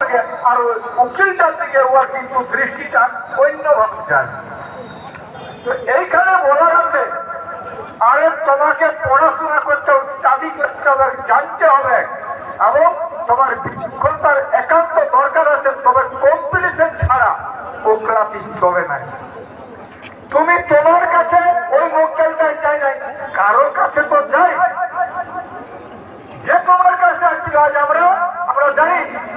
আর উকিলটার দিকে ওর কিন্তু দৃষ্টিটা অন্যভাবে যায়। তো এইখানে বলা আছে আরে তোমাকে পড়াশোনা করতে হবে স্টাডি করতে হবে, জানতে হবে। এবং তোমার বিচক্ষণতার একান্ত দরকার আছে, তবে কম্পিটিশন ছাড়া ওকরাতি চলে নাই তুমি তোমার কাছে ওই মক্কেলটাই চাই নাই কারোর কাছে তো যাই। যে তোমার কাছে আসছিল, আজ আমরা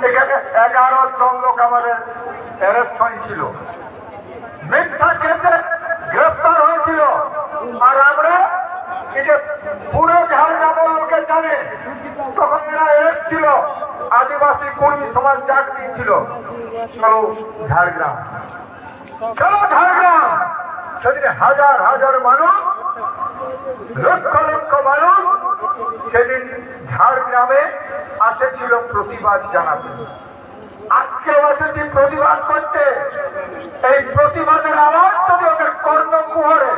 এখানে এগারো জন লোক আমাদের অ্যারেস্ট হয়েছিল। মিথ্যা কেসে গ্রেফতার হয়েছিল। আর আমরা পুরো লোকে জানে, তখন এরা ছিল আদিবাসী কর্মী সমাজ ডাক দিয়েছিল। চলো ঝাড়গ্রাম। চলো ঝাড়গ্রাম। সেদিন হাজার হাজার মানুষ, লক্ষ লক্ষ মানুষ সেদিন ঝাড়গ্রামে আসেছিল প্রতিবাদ জানাতে। আজকে এসেছি প্রতিবাদ করতে। এই প্রতিবাদের আওয়াজ যদি ওদের কর্ণ কুহরে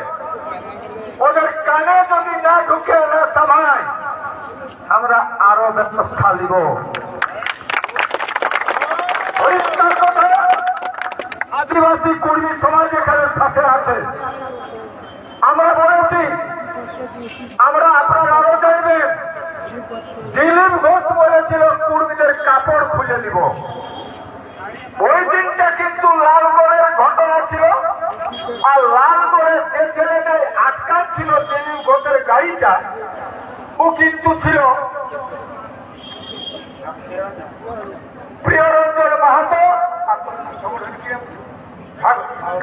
ওদের কানে যদি না ঢুকে না সভায়, আমরা আরও ব্যবস্থা নিব। আদিবাসী কর্মী সমাজ এখানে সাথে আছে। আমরা বলেছি আমরা আপনারা আরও চাইবেন। দিলীপ ঘোষ বলেছিল, কর্মীদের কাপড় খুলে দিব। ওই দিনটা কিন্তু লালগড়ের ঘটনা ছিল। আর লালগড়ের যে ছেলেটাই আটকান ছিল দিলীপ ঘোষের গাড়িটা, ও কিন্তু ছিল প্রিয়রঞ্জন মাহাতো।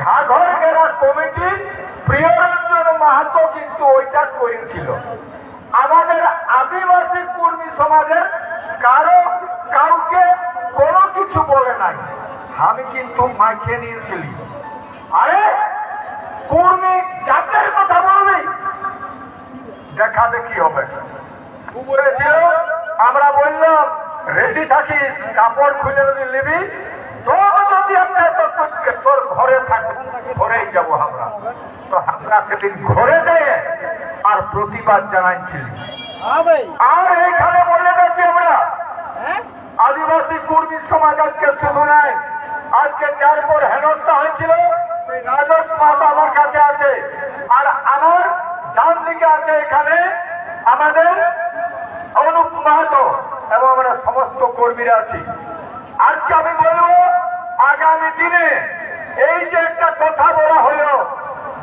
ঘাঘর গেরা কমিটি প্রিয়রঞ্জন মাহাতো কিন্তু ওইটা করেছিল আমাদের আদিবাসী কর্মী সমাজের কারও কাউকে কোনো কিছু বলে নাই। আমি কিন্তু মাইকে নিয়েছিলি। আরে, কর্মী জাতের কথা বলবি? দেখা দেখি হবে। আমরা বললাম রেডি থাকিস কাপড় খুলে যদি নিবি তোর যদি তো তোর- ঘরে থাকবে ঘরেই যাব আমরা। তো আমরা সেদিন ঘরে যেয়ে আর প্রতিবাদ জানাইছিলি। আর এইখানে বলে গেছি আমরা আদিবাসী কর্মী সমাজ আজকে শুধু নাই আজকে যার পর হেনস্থা হয়েছিল সেই রাজস্ব মাহাতো আমার কাছে আছে। আর আমার ডান দিকে আছে এখানে আমাদের অনুপ মাহাতো। এবং আমরা সমস্ত কর্মীরা আছি। আজকে আমি বলব, আগামী দিনে এই যে একটা কথা বলা হলো,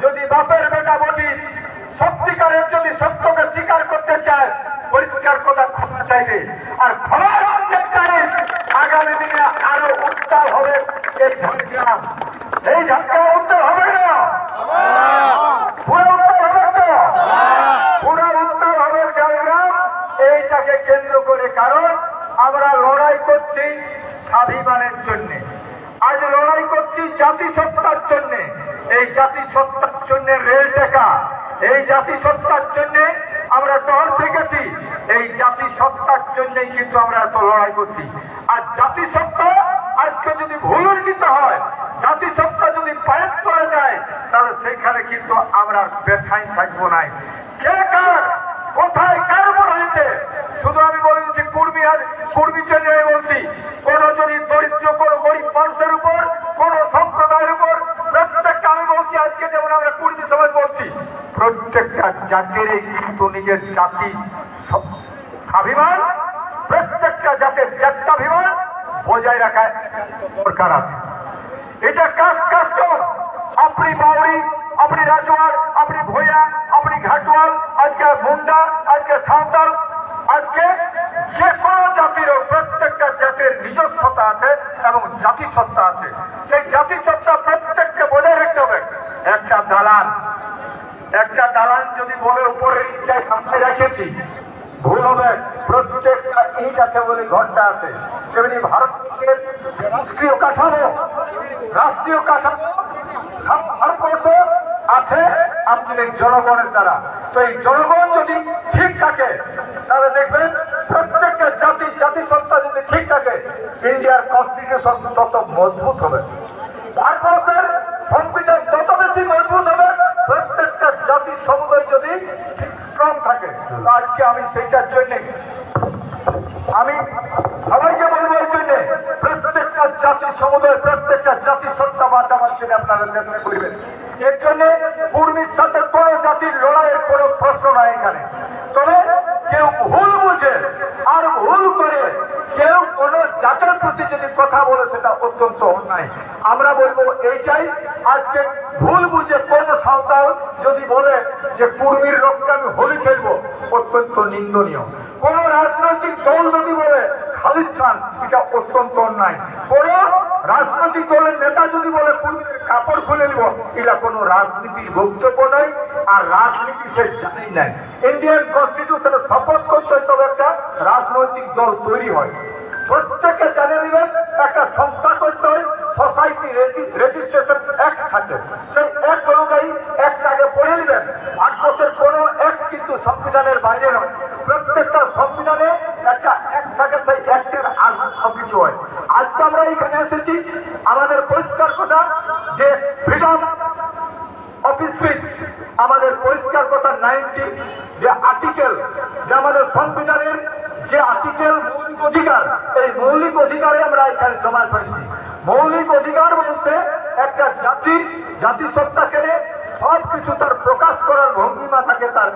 যদি বাপের বেটা বলিস সত্যিকারের যদি সত্যকে স্বীকার করতে চায়, পরিষ্কার কথা ক্ষমা চাইবে। আর ক্ষমা করতে চাইস আগামী দিনে আরও উত্তাল হবে এই ঝাড়গ্রাম। এই কেন্দ্র করে, কারণ আমরা লড়াই করছি স্বাভিমানের জন্য। আজ লড়াই করছি জাতিসত্তার জন্য। এই জাতিসত্তার জন্য রেল টেকা, এই জাতিসত্তার জন্য আমরা টহল শিখেছি এই জাতিসত্তার জন্যই কিন্তু আমরা এত লড়াই করছি। আর জাতিসত্তা আজকে যদি ভুল নিতে হয়, জাতিসত্তা যদি পায়ের করে যায়, তাহলে সেখানে কিন্তু আমরা বেছাই থাকব নাই। কে কার কোথায় কার উপর হয়েছে শুধু আমি বলে দিচ্ছি কর্মী আর কর্মী আমি বলছি, কোন যদি দরিদ্র, কোন গরিব মানুষের উপর, কোন সম্প্রদায়ের উপর, প্রত্যেকটা আমি বলছি, আজকে যেমন আমরা কর্মী সমাজ বলছি, প্রত্যেকটা জাতির কিন্তু নিজের জাতি স্বাভিমান, প্রত্যেকটা জাতের জাত্যাভিমান বজায় রাখা দরকার আছে। এটা কাজ কাস্টম আপনি বাউরি আপনি রাজওয়ার আপনি ভৈয়া, আপনি ঘাটওয়াল আজকে মুন্ডা, আজকে সাঁওতাল আজকে যে কোনো জাতির প্রত্যেকটা জাতির নিজস্বতা আছে এবং জাতিসত্তা আছে। সেই জাতিসত্তা প্রত্যেককে বজায় রাখতে হবে। একটা দালান। একটা দালান যদি বলে উপরে ইটায় সামনে রেখেছি, ভুল হবে। প্রত্যেকটা ইট আছে বলে ঘরটা আছে। তেমনি ভারতবর্ষের রাষ্ট্রীয় কাঠামো রাষ্ট্রীয় কাঠামো ভারতবর্ষ আছে। আপনাদের জনগণের দ্বারা। তো এই জনগণ যদি ঠিক থাকে, তাহলে দেখবেন প্রত্যেকটা জাতি, জাতিসত্তা যদি ঠিক থাকে, ইন্ডিয়ার কনস্টিটিউশন তত মজবুত হবে। ভারতবর্ষের সংবিধান যত বেশি মজবুত হবে, প্রত্যেকটা জাতি সমুদায় যদি স্ট্রং থাকে। আজকে আমি সেইটার জন্য, আমি সবাইকে বলব এই জন্য প্রত্যেক সমুদায় প্রত্যেকটা জাতি সত্তা বাঁচাবার জন্য আপনারা চেষ্টা করবেন এর জন্য কুর্মীর সাথে কোনো জাতির লড়াইয়ের কোনো প্রশ্ন নাই এখানে। তবে কেউ ভুল বুঝে আর ভুল করে কেউ কোন জাতের প্রতি যদি কথা বলে সেটা অত্যন্ত অন্যায়। আমরা বলব এইটাই, আজকে ভুল বুঝে কোন সাঁওতাল যদি বলে যে কুর্মীর রক্তে আমি হোলি খেলব, অত্যন্ত নিন্দনীয়। কোন রাজনৈতিক দল যদি বলে খালিস্তান, এটা অত্যন্ত অন্যায়। কোন রাজনৈতিক দলের নেতা যদি বলে কুর্মীদের কাপড় খুলে নিব এটা কোনো রাজনীতির বক্তব্য নয়, আর রাজনীতি সে জানেই নাই। ইন্ডিয়ান কনস্টিটিউশনে শপথ করতে তবে একটা রাজনৈতিক দল তৈরি হয়। প্রত্যেকে জানে নেবেন, একটা সংস্থা করতে হয় সোসাইটি রেজিস্ট্রেশন অ্যাক্ট থাকে। সেই এক অনুযায়ী একটাকে পড়ে নেবেন। ভারতবর্ষের কোনো এক কিন্তু সংবিধানের বাইরে নয় প্রত্যেকটা সংবিধানে একটা অ্যাক্ট থাকে সেই অ্যাক্টের হয় আজকে আমরা এখানে এসেছি আমাদের পরিষ্কার কথা যে ফ্রিডম অফ স্পিচ আমাদের পরিষ্কার কথা নাইনটি যে আর্টিকেল যে আমাদের সংবিধানের যে আর্টিকেল মৌলিক অধিকার, এই মৌলিক অধিকারে আমরা এখানে জমা করেছি। মৌলিক অধিকার বলছে একটা জাতির জাতিসত্তাকে সব কিছু তার প্রকাশ করার ভঙ্গিমা থাকে তার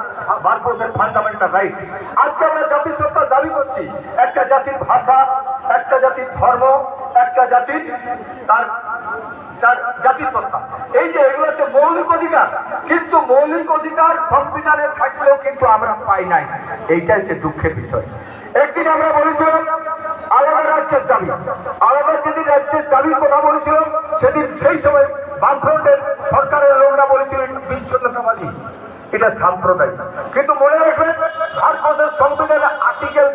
ভারতবর্ষের ফান্ডামেন্টাল রাইট আজকে আমরা জাতিসত্তার দাবি করছি, একটা জাতির ভাষা একটা জাতির ধর্ম, একটা জাতির তার এই যে এগুলো হচ্ছে মৌলিক অধিকার, কিন্তু মৌলিক অধিকার সংবিধানে থাকলেও কিন্তু আমরা পাই নাই। এইটা হচ্ছে দুঃখের বিষয়। একদিন আমরা বলেছিলাম, আলাদা রাজ্যের দাবি। আলাদা যেদিন রাজ্যের দাবির কথা বলেছিলাম সেদিন সেই সময় বামফ্রন্টের সরকারের লোকরা বলেছিলেন বিচ্ছিন্নতাবাদী। এটা সাম্প্রদায়িক। কিন্তু মনে রাখবেন, ভারতবর্ষের সংবিধানের আর্টিকেল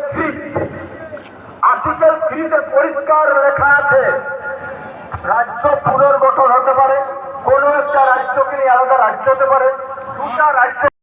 পরিষ্কার লেখা আছে। রাজ্য পুনর্গঠন হতে পারে, কোন একটা রাজ্যকে নিয়ে আলাদা রাজ্য হতে পারে।